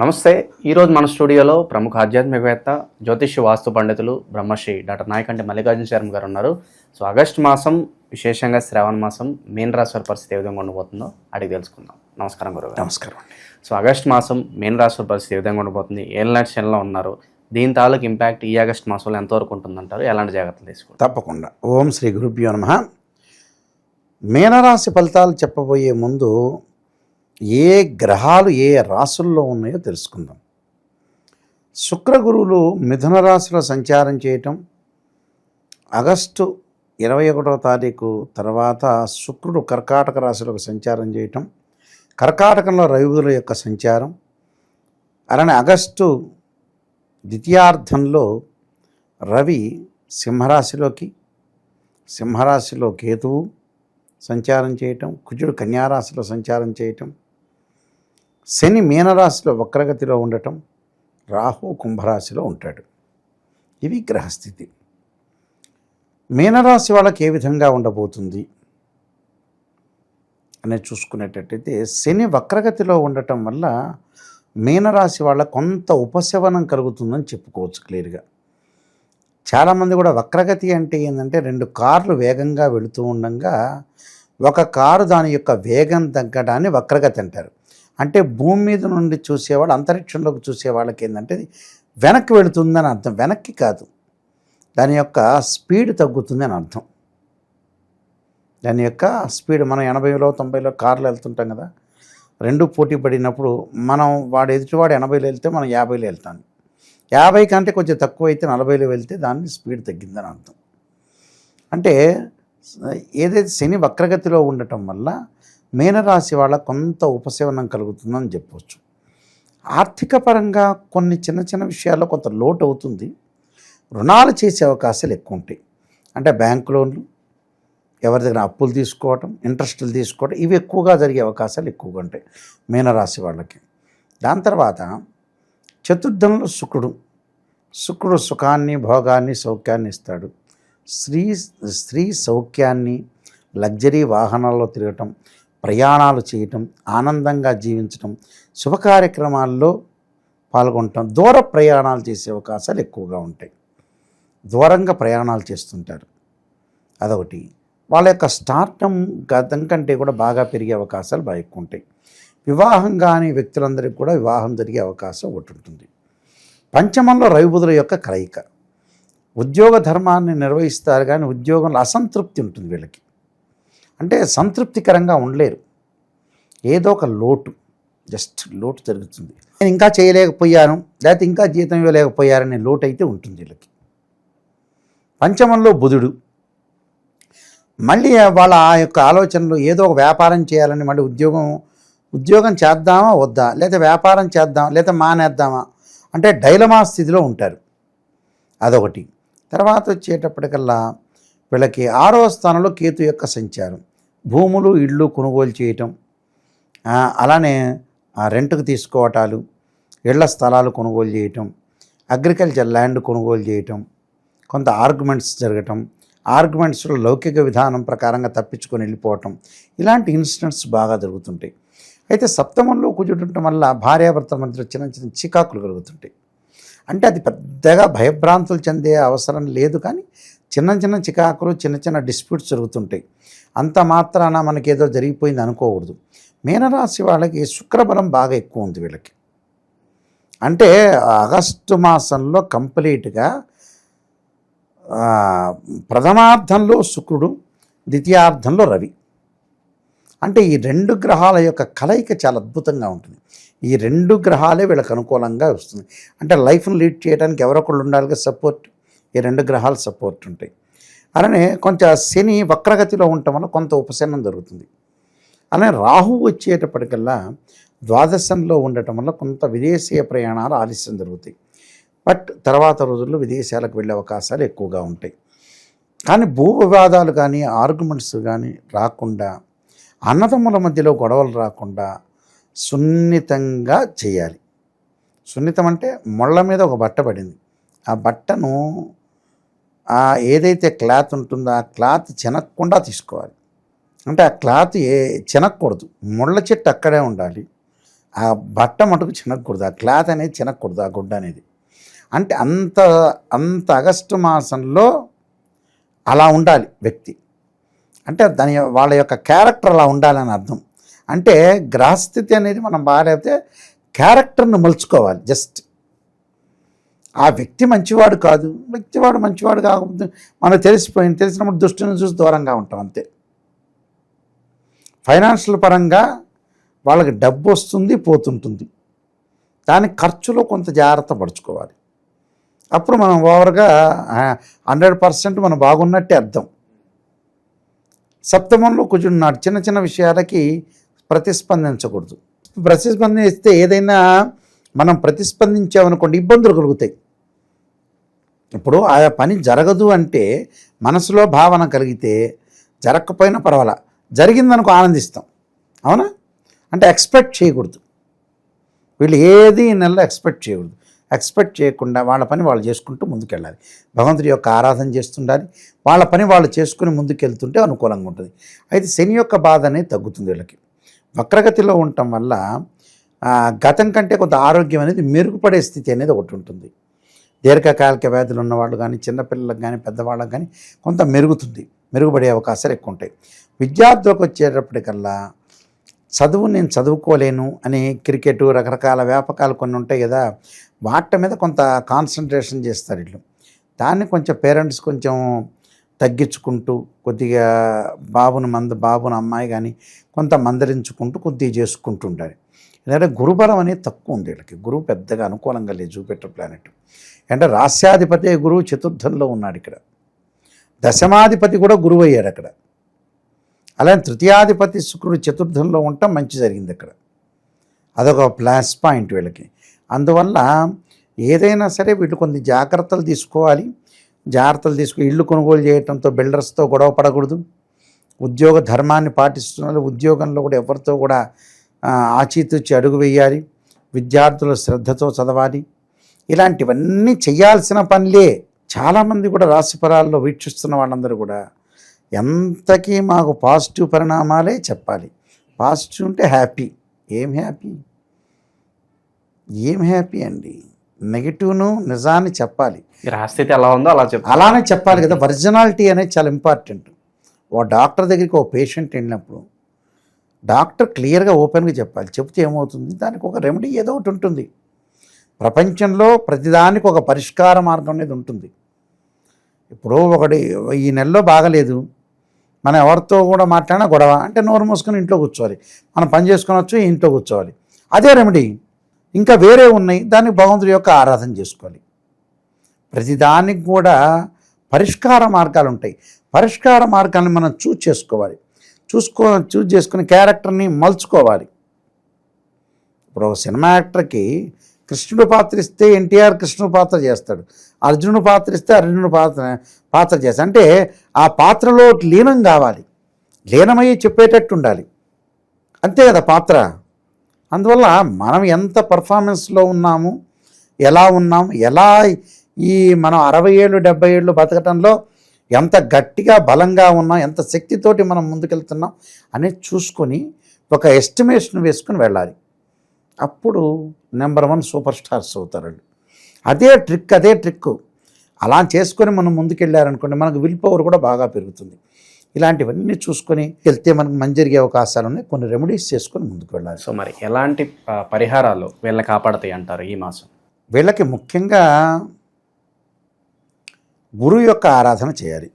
నమస్తే. ఈరోజు మన స్టూడియోలో ప్రముఖ ఆధ్యాత్మికవేత్త జ్యోతిష్య వాస్తు పండితులు బ్రహ్మశ్రీ డాక్టర్ నాయకంటి మల్లికార్జున శర్మ గారు ఉన్నారు. సో ఆగస్టు మాసం విశేషంగా శ్రావణ మాసం మీన రాశి వారి పరిస్థితి ఏ విధంగా ఉండబోతుందో అడిగి తెలుసుకుందాం. నమస్కారం గురువు నమస్కారం సో ఆగస్టు మాసం మీన రాశి వారి పరిస్థితి ఏ విధంగా ఉండబోతుంది? ఏళ్ళ శనిలో ఉన్నారు? దీని తాలూకు ఇంపాక్ట్ ఈ ఆగస్టు మాసంలో ఎంతవరకు ఉంటుందంటారు? ఎలాంటి జాగ్రత్తలు తీసుకుంటారు తప్పకుండా. ఓం శ్రీ గురుభ్యో నమ. మీనరాశి ఫలితాలు చెప్పబోయే ముందు ఏ గ్రహాలు ఏ రాసుల్లో ఉన్నాయో తెలుసుకుందాం. శుక్ర గురువులు మిథున రాశిలో సంచారం చేయటం ఆగస్టు ఇరవై ఒకటవ తారీఖు తర్వాత శుక్రుడు కర్కాటక రాశిలోకి సంచారం చేయటం కర్కాటకంలో రవిగుల యొక్క సంచారం అలానే ఆగస్టు ద్వితీయార్థంలో రవి సింహరాశిలోకి సింహరాశిలో కేతువు సంచారం చేయటం కుజుడు కన్యారాశిలో సంచారం చేయటం శని మీనరాశిలో వక్రగతిలో ఉండటం రాహు కుంభరాశిలో ఉంటాడు. ఇవి గ్రహస్థితి మీనరాశి వాళ్ళకి ఏ విధంగా ఉండబోతుంది అనేది చూసుకునేటట్టయితే శని వక్రగతిలో ఉండటం వల్ల మీనరాశి వాళ్ళ కొంత ఉపశమనం కలుగుతుందని చెప్పుకోవచ్చు క్లియర్గా. చాలామంది కూడా వక్రగతి అంటే ఏంటంటే రెండు కార్లు వేగంగా వెళుతూ ఉండగా ఒక కారు దాని యొక్క వేగం తగ్గడాన్ని వక్రగతి అంటారు. అంటే భూమి మీద నుండి చూసేవాళ్ళు అంతరిక్షంలోకి చూసే వాళ్ళకి ఏంటంటే వెనక్కి వెళుతుందని అర్థం. వెనక్కి కాదు. దాని యొక్క స్పీడ్ తగ్గుతుందని అర్థం. దాని యొక్క స్పీడ్ మనం ఎనభైలో తొంభైలో కార్లు వెళ్తుంటాం కదా. రెండు పోటీ పడినప్పుడు మనం వాడు ఎదుటివాడు ఎనభైలో వెళ్తే మనం యాభైలో వెళ్తాం. యాభై కంటే కొంచెం తక్కువ అయితే నలభైలో వెళ్తే దాన్ని స్పీడ్ తగ్గిందని అర్థం. అంటే ఏదైతే శని వక్రగతిలో ఉండటం వల్ల మీనరాశి వాళ్ళ కొంత ఉపశమనం కలుగుతుందని చెప్పవచ్చు ఆర్థిక పరంగా కొన్ని చిన్న చిన్న విషయాల్లో కొంత లోటు అవుతుంది. రుణాలు చేసే అవకాశాలు ఎక్కువ ఉంటాయి. అంటే బ్యాంక్ లోన్లు ఎవరి దగ్గర అప్పులు తీసుకోవటం ఇంట్రెస్టులు తీసుకోవటం ఇవి ఎక్కువగా జరిగే అవకాశాలు ఎక్కువగా ఉంటాయి మీనరాశి వాళ్ళకి. దాని తర్వాత చతుర్థంలో శుక్రుడు. శుక్రుడు సుఖాన్ని భోగాన్ని సౌఖ్యాన్ని ఇస్తాడు. స్త్రీ స్త్రీ సౌఖ్యాన్ని లగ్జరీ వాహనాల్లో తిరగటం ప్రయాణాలు చేయటం ఆనందంగా జీవించటం శుభ కార్యక్రమాల్లో పాల్గొనటం దూర ప్రయాణాలు చేసే అవకాశాలు ఎక్కువగా ఉంటాయి. దూరంగా ప్రయాణాలు చేస్తుంటారు. అదొకటి. వాళ్ళ యొక్క స్టార్టం గతం కంటే కూడా బాగా పెరిగే అవకాశాలు బాగా ఎక్కువ ఉంటాయి. వివాహం కాని వ్యక్తులందరికీ కూడా వివాహం జరిగే అవకాశం ఒకటి ఉంటుంది. పంచమంలో రవిబుధుల యొక్క కలయిక. ఉద్యోగ ధర్మాన్ని నిర్వహిస్తారు కానీ ఉద్యోగంలో అసంతృప్తి ఉంటుంది వీళ్ళకి. అంటే సంతృప్తికరంగా ఉండలేరు. ఏదో ఒక లోటు. జస్ట్ లోటు జరుగుతుంది. నేను ఇంకా చేయలేకపోయాను లేకపోతే ఇంకా జీతం ఇవ్వలేకపోయారనే లోటు అయితే ఉంటుంది వీళ్ళకి. పంచమంలో బుధుడు. మళ్ళీ వాళ్ళ ఆ యొక్క ఆలోచనలు ఏదో ఒక వ్యాపారం చేయాలని మళ్ళీ ఉద్యోగం ఉద్యోగం చేద్దామా వద్దా? లేదా వ్యాపారం చేద్దాం లేదా మానేద్దామా? అంటే డైలమా స్థితిలో ఉంటారు. అదొకటి. తర్వాత వచ్చేటప్పటికల్లా వీళ్ళకి ఆరో స్థానంలో కేతు యొక్క సంచారం. భూములు ఇళ్ళు కొనుగోలు చేయటం అలానే రెంట్కు తీసుకోవటాలు ఇళ్ళ స్థలాలు కొనుగోలు చేయటం అగ్రికల్చర్ ల్యాండ్ కొనుగోలు చేయటం కొంత ఆర్గ్యుమెంట్స్ జరగటం ఆర్గ్యుమెంట్స్లో లౌకిక విధానం ప్రకారంగా తప్పించుకొని వెళ్ళిపోవటం ఇలాంటి ఇన్సిడెంట్స్ బాగా జరుగుతుంటాయి. అయితే సప్తమంలో కూర్చుండటం వల్ల భార్యాభర్తల మధ్య చిన్న చిన్న చికాకులు కలుగుతుంటాయి. అంటే అది పెద్దగా భయభ్రాంతులు చెందే అవసరం లేదు కానీ చిన్న చిన్న చికాకులు చిన్న చిన్న డిస్ప్యూట్స్ జరుగుతుంటాయి. అంత మాత్రాన మనకేదో జరిగిపోయింది అనుకోకూడదు. మీనరాశి వాళ్ళకి శుక్రబలం బాగా ఎక్కువ ఉంది వీళ్ళకి. అంటే ఆగస్టు మాసంలో కంప్లీట్గా ప్రథమార్థంలో శుక్రుడు ద్వితీయార్థంలో రవి. అంటే ఈ రెండు గ్రహాల యొక్క కలయిక చాలా అద్భుతంగా ఉంటుంది. ఈ రెండు గ్రహాలే వీళ్ళకి అనుకూలంగా వస్తుంది. అంటే లైఫ్ను లీడ్ చేయడానికి ఎవరొకళ్ళు ఉండాలిగా సపోర్ట్. ఈ రెండు గ్రహాలు సపోర్ట్ ఉంటాయి. అలానే కొంచెం శని వక్రగతిలో ఉండటం వల్ల కొంత ఉపశమనం జరుగుతుంది. అలానే రాహు వచ్చేటప్పటికల్లా ద్వాదశంలో ఉండటం వల్ల కొంత విదేశీయ ప్రయాణాలు ఆలస్యం జరుగుతాయి. బట్ తర్వాత రోజుల్లో విదేశాలకు వెళ్ళే అవకాశాలు ఎక్కువగా ఉంటాయి. కానీ భూ వివాదాలు కానీ ఆర్గ్యుమెంట్స్ కానీ రాకుండా అన్నదమ్ముల మధ్యలో గొడవలు రాకుండా సున్నితంగా చేయాలి. సున్నితం అంటే మొళ్ళ మీద ఒక బట్ట పడింది. ఆ బట్టను ఆ ఏదైతే క్లాత్ ఉంటుందో ఆ క్లాత్ చెనక్కుండా తీసుకోవాలి. అంటే ఆ క్లాత్ ఏ చెనక్కూడదు. ముళ్ళ చెట్టు అక్కడే ఉండాలి. ఆ బట్ట మటుకు చినకూడదు ఆ క్లాత్ అనేది చినకూడదు ఆ గుడ్డ అనేది. అంటే అంత అంత ఆగస్టు మాసంలో అలా ఉండాలి వ్యక్తి. అంటే దాని వాళ్ళ యొక్క క్యారెక్టర్ అలా ఉండాలని అర్థం. అంటే గ్రహస్థితి అనేది మనం బాగాలేకపోతే క్యారెక్టర్ను మలుచుకోవాలి. జస్ట్ ఆ వ్యక్తి మంచివాడు కాదు. వ్యక్తివాడు మంచివాడు కాకపోతే మనకు తెలిసిపోయింది తెలిసినప్పుడు దృష్టిని చూసి దూరంగా ఉంటాం అంతే. ఫైనాన్షియల్ పరంగా వాళ్ళకి డబ్బు వస్తుంది పోతుంటుంది. దాని ఖర్చులో కొంత జాగ్రత్త పడుచుకోవాలి అప్పుడు మనం ఓవర్గా హండ్రెడ్ పర్సెంట్ మనం బాగున్నట్టే అర్థం. సప్తమంలో నా చిన్న చిన్న విషయాలకి ప్రతిస్పందించకూడదు. ప్రతిస్పందిస్తే ఏదైనా మనం ప్రతిస్పందించామనుకోండి ఇబ్బందులు కలుగుతాయి. ఇప్పుడు ఆ పని జరగదు అంటే మనసులో భావన కలిగితే జరగకపోయినా పర్వాలా. జరిగిందనుకో ఆనందిస్తాం. అవునా? అంటే ఎక్స్పెక్ట్ చేయకూడదు. వీళ్ళు ఏది ఈ నెలలో ఎక్స్పెక్ట్ చేయకూడదు. ఎక్స్పెక్ట్ చేయకుండా వాళ్ళ పని వాళ్ళు చేసుకుంటూ ముందుకెళ్ళాలి. భగవంతుడి యొక్క ఆరాధన చేస్తుండాలి. వాళ్ళ పని వాళ్ళు చేసుకుని ముందుకెళ్తుంటే అనుకూలంగా ఉంటుంది. అయితే శని యొక్క బాధ అనేది తగ్గుతుంది వీళ్ళకి. వక్రగతిలో ఉండటం వల్ల గతం కంటే కొంత ఆరోగ్యం అనేది మెరుగుపడే స్థితి అనేది ఒకటి ఉంటుంది. దీర్ఘకాలిక వ్యాధులు ఉన్నవాళ్ళు కానీ చిన్నపిల్లలకు కానీ పెద్దవాళ్ళకి కానీ కొంత మెరుగుతుంది మెరుగుపడే అవకాశాలు ఎక్కువ ఉంటాయి విద్యార్థులకు వచ్చేటప్పటికల్లా చదువు నేను చదువుకోలేను అని క్రికెట్ రకరకాల వ్యాపకాలు కొన్ని ఉంటాయి కదా వాటి మీద కొంత కాన్సన్ట్రేషన్ చేస్తారు వీళ్ళు. దాన్ని కొంచెం పేరెంట్స్ కొంచెం తగ్గించుకుంటూ కొద్దిగా బాబును మంద బాబును అమ్మాయి కానీ కొంత మందరించుకుంటూ కొద్దిగా చేసుకుంటుండాలి ఎందుకంటే గురుబలం అనేది తక్కువ ఉంది వీళ్ళకి. గురువు పెద్దగా అనుకూలంగా లేదు జూపిటర్ ప్లానెట్ అంటే రాస్యాధిపతి గురువు చతుర్థంలో ఉన్నాడు ఇక్కడ. దశమాధిపతి కూడా గురువు అయ్యాడు అక్కడ. అలానే తృతీయాధిపతి శుక్రుడు చతుర్థంలో ఉండటం మంచి జరిగింది అక్కడ. అదొక ప్లస్ పాయింట్ వీళ్ళకి. అందువల్ల ఏదైనా సరే వీళ్ళు కొన్ని జాగ్రత్తలు తీసుకోవాలి. జాగ్రత్తలు తీసుకుని ఇళ్ళు కొనుగోలు చేయటంతో బిల్డర్స్తో గొడవ పడకూడదు. ఉద్యోగ ధర్మాన్ని పాటిస్తున్నారు ఉద్యోగంలో కూడా ఎవరితో కూడా ఆచితూచి అడుగు వేయాలి. విద్యార్థులు శ్రద్ధతో చదవాలి. ఇలాంటివన్నీ చేయాల్సిన పనులే చాలామంది కూడా రాశిఫలాల్లో వీక్షిస్తున్న వాళ్ళందరూ కూడా ఎంతకీ మాకు పాజిటివ్ పరిణామాలే చెప్పాలి. పాజిటివ్ ఉంటే హ్యాపీ. ఏం హ్యాపీ? ఏం హ్యాపీ అండి? నెగిటివ్ను నిజాన్ని చెప్పాలి. గ్రహస్థితి ఎలా ఉందో అలా చెప్తా అలానే చెప్పాలి కదా ఒరిజినాలిటీ అనేది చాలా ఇంపార్టెంట్. ఓ డాక్టర్ దగ్గరికి ఓ పేషెంట్ వెళ్ళినప్పుడు డాక్టర్ క్లియర్గా ఓపెన్గా చెప్పాలి. చెప్తే ఏమవుతుంది? దానికి ఒక రెమెడీ ఏదో ఒకటి ఉంటుంది. ప్రపంచంలో ప్రతిదానికి ఒక పరిష్కార మార్గం అనేది ఉంటుంది. ఇప్పుడు ఒకటి ఈ నెలలో బాగలేదు. మనం ఎవరితో కూడా మాట్లాడినా గొడవ. అంటే నోరు మూసుకొని ఇంట్లో కూర్చోవాలి. మనం పని చేసుకొనొచ్చు ఇంట్లో కూర్చోవాలి. అదే రెమెడీ. ఇంకా వేరే ఉన్నాయి. దాన్ని భగవంతుడి యొక్క ఆరాధన చేసుకోవాలి. ప్రతిదానికి కూడా పరిష్కార మార్గాలు ఉంటాయి. పరిష్కార మార్గాన్ని మనం చూజ్ చేసుకోవాలి. చూసుకో చూజ్ చేసుకుని క్యారెక్టర్ని మలుచుకోవాలి. ఇప్పుడు ఒక సినిమా యాక్టర్కి కృష్ణుడు పాత్ర ఇస్తే ఎన్టీఆర్ కృష్ణుడు పాత్ర చేస్తాడు. అర్జునుడు పాత్ర ఇస్తే అర్జునుడు పాత్ర పాత్ర చేస్తాడు అంటే ఆ పాత్రలో లీనం కావాలి. లీనమయ్యి చెప్పేటట్టు ఉండాలి. అంతే కదా పాత్ర? అందువల్ల మనం ఎంత పర్ఫార్మెన్స్లో ఉన్నాము ఎలా ఉన్నాము ఎలా ఈ మనం అరవై ఏళ్ళు డెబ్బై ఏళ్ళు బతకటంలో ఎంత గట్టిగా బలంగా ఉన్నాం ఎంత శక్తితోటి మనం ముందుకెళ్తున్నాం అనేది చూసుకొని ఒక ఎస్టిమేషన్ వేసుకొని వెళ్ళాలి. అప్పుడు నెంబర్ వన్ సూపర్ స్టార్స్ అవుతారు వాళ్ళు. అదే ట్రిక్ అదే ట్రిక్ అలా చేసుకొని మనం ముందుకెళ్ళారనుకోండి మనకు విల్ పవర్ కూడా బాగా పెరుగుతుంది. ఇలాంటివన్నీ చూసుకొని వెళ్తే మనకు మంచి జరిగే అవకాశాలు ఉన్నాయి. కొన్ని రెమెడీస్ చేసుకొని ముందుకు వెళ్ళాలి. సో మరి ఎలాంటి పరిహారాలు వీళ్ళని కాపాడతాయి అంటారు ఈ మాసం? వీళ్ళకి ముఖ్యంగా గురువు యొక్క ఆరాధన చేయాలి.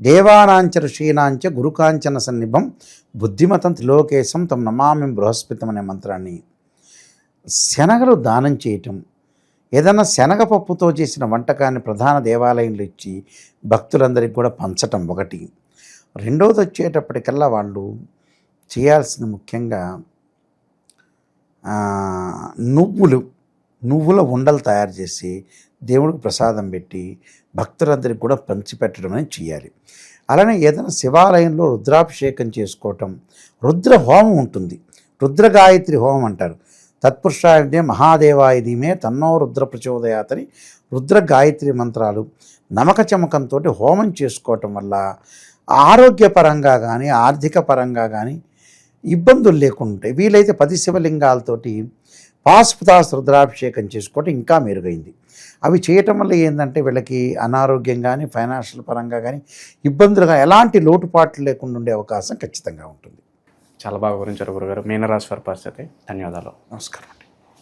దేవానాంచ ఋషీనాంచ గురుకాంచన సన్నిభం బుద్ధిమతం త్రిలోకేశం తమ నమామి బృహస్పతం అనే మంత్రాన్ని శనగలు దానం చేయటం ఏదైనా శనగపప్పుతో చేసిన వంటకాన్ని ప్రధాన దేవాలయంలో ఇచ్చి భక్తులందరికీ కూడా పంచటం ఒకటి. రెండవది వచ్చేటప్పటికల్లా వాళ్ళు చేయాల్సిన ముఖ్యంగా నువ్వులు నువ్వుల ఉండలు తయారు చేసి దేవుడికి ప్రసాదం పెట్టి భక్తులందరికీ కూడా పంచిపెట్టడం అనేది చేయాలి. అలానే ఏదైనా శివాలయంలో రుద్రాభిషేకం చేసుకోవటం రుద్ర హోమం ఉంటుంది. రుద్రగాయత్రి హోమం అంటారు. తత్పురుషాయుడే మహాదేవాయ ధీమే తన్నో రుద్ర ప్రచోదయాతని రుద్ర గాయత్రి మంత్రాలు నమక చమకంతో హోమం చేసుకోవటం వల్ల ఆరోగ్యపరంగా కానీ ఆర్థిక పరంగా కానీ ఇబ్బందులు లేకుండా ఉంటాయి వీలైతే పది శివలింగాలతోటి పాశుపతాస్ రుద్రాభిషేకం చేసుకోవటం ఇంకా మెరుగైంది. అవి చేయటం వల్ల ఏంటంటే వీళ్ళకి అనారోగ్యం కానీ ఫైనాన్షియల్ పరంగా కానీ ఇబ్బందులు కానీ ఎలాంటి లోటుపాట్లు లేకుండా ఉండే అవకాశం ఖచ్చితంగా ఉంటుంది. చాలా బాగా వివరించారు గురుగారు. మీనరాశి వారి పరిస్థితి. ధన్యవాదాలు. నమస్కారం